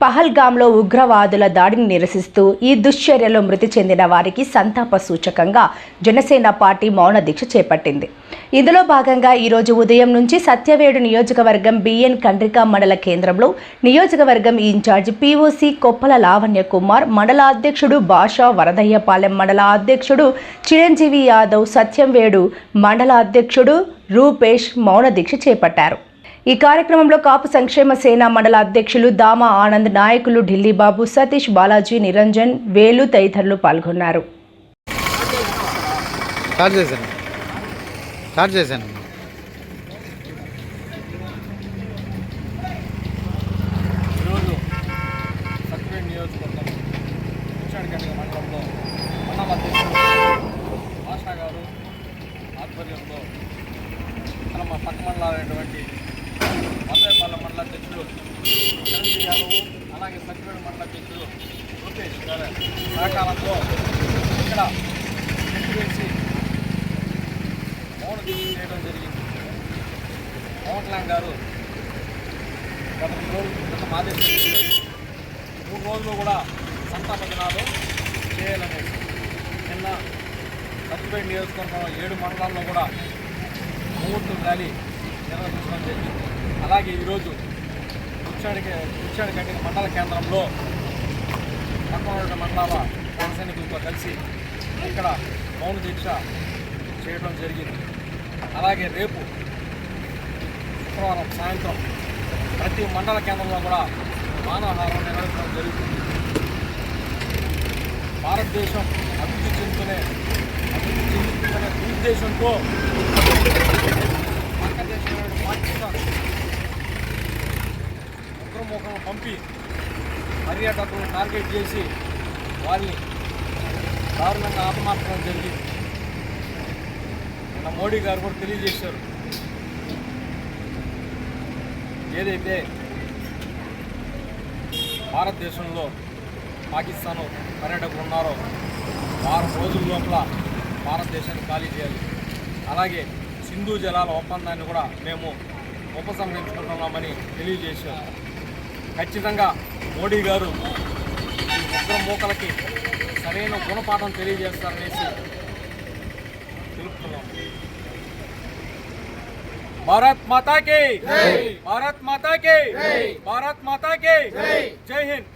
పహల్గాంలో ఉగ్రవాదుల దాడిని నిరసిస్తూ ఈ దుశ్చర్యలో మృతి చెందిన వారికి సంతాప సూచకంగా జనసేన పార్టీ మౌన దీక్ష చేపట్టింది. ఇందులో భాగంగా ఈరోజు ఉదయం నుంచి సత్యవేడు నియోజకవర్గం బిఎన్ కండ్రికా మండల కేంద్రంలో నియోజకవర్గం ఇన్ఛార్జ్ పీఓసీ కొప్పల లావణ్య కుమార్ మండల అధ్యక్షుడు బాషా వరదయ్యపాలెం మండల అధ్యక్షుడు చిరంజీవి యాదవ్ సత్యంవేడు మండల అధ్యక్షుడు రూపేష్ మౌన దీక్ష చేపట్టారు. ఈ కార్యక్రమంలో కాపు సంక్షేమ సేన మండల అధ్యక్షులు దామా ఆనంద్ నాయకులు ఢిల్లీ బాబు సతీష్ బాలాజీ నిరంజన్ వేలు తదితరులు పాల్గొన్నారు స్టార్ట్ చేశాను స్టార్ట్ చేశాను ఈరోజు సత్యవేడ్ నియోజకవర్గం విచ్చాడికండి మండలంలో మండల అధ్యక్షుడు ఆశా గారు ఆధ్వర్యంలో ఇక్కడ మా పక్క మండలమైనటువంటి మద్దైపాలెం మండల అధ్యక్షుడు చిరంజీవి అలాగే సత్యవేడ్ మండల అధ్యక్షుడు రూపేష్ గారు సహకారంతో ఇక్కడ చెట్టు వేసి మౌన దీక్ష చేయడం జరిగింది. పవన్ కళ్యాణ్ గారు గత రోజులు క్రితం ఆదేశించారు. మూడు రోజులు కూడా సంతాప దినాలు చేయాలనేసి నిన్న సత్యపేట నియోజకవర్గంలో ఏడు మండలాల్లో కూడా ముహూర్తం ర్యాలీ నిర్వహించడం జరిగింది. అలాగే ఈరోజు ఉచ్చాడికి ఉచ్చాడి కట్టిన మండల కేంద్రంలో పక్కన మండలాల పౌర సైనికులతో కలిసి ఇక్కడ మౌన దీక్ష చేయడం జరిగింది. అలాగే రేపు శుక్రవారం సాయంత్రం ప్రతి మండల కేంద్రంలో కూడా మానవహారం నిర్వహించడం జరుగుతుంది. భారతదేశం అభివృద్ధి చెందుతూనే అభివృద్ధి చెందుతున్న ఉద్దేశంతో ఉగ్రముఖం పంపి పర్యాటకులను టార్గెట్ చేసి వారిని దారుణంగా ఆపమార్చడం జరిగింది నిన్న మోడీ గారు కూడా తెలియజేశారు. ఏదైతే భారతదేశంలో పాకిస్తాన్ పర్యాటకులు ఉన్నారో వారం రోజుల లోపల భారతదేశాన్ని ఖాళీ చేయాలి. అలాగే సింధు జలాల ఒప్పందాన్ని కూడా మేము ఉపసంహరించుకుంటున్నామని తెలియజేశారు. ఖచ్చితంగా మోడీ గారు ఉగ్ర మూకలకి సరైన గుణపాఠం తెలియజేస్తారనేసి తెలుపుతున్నాం. భారత్ మాతా కి భారత్ మాతా కి భారత్ మాతా కి జై హింద్.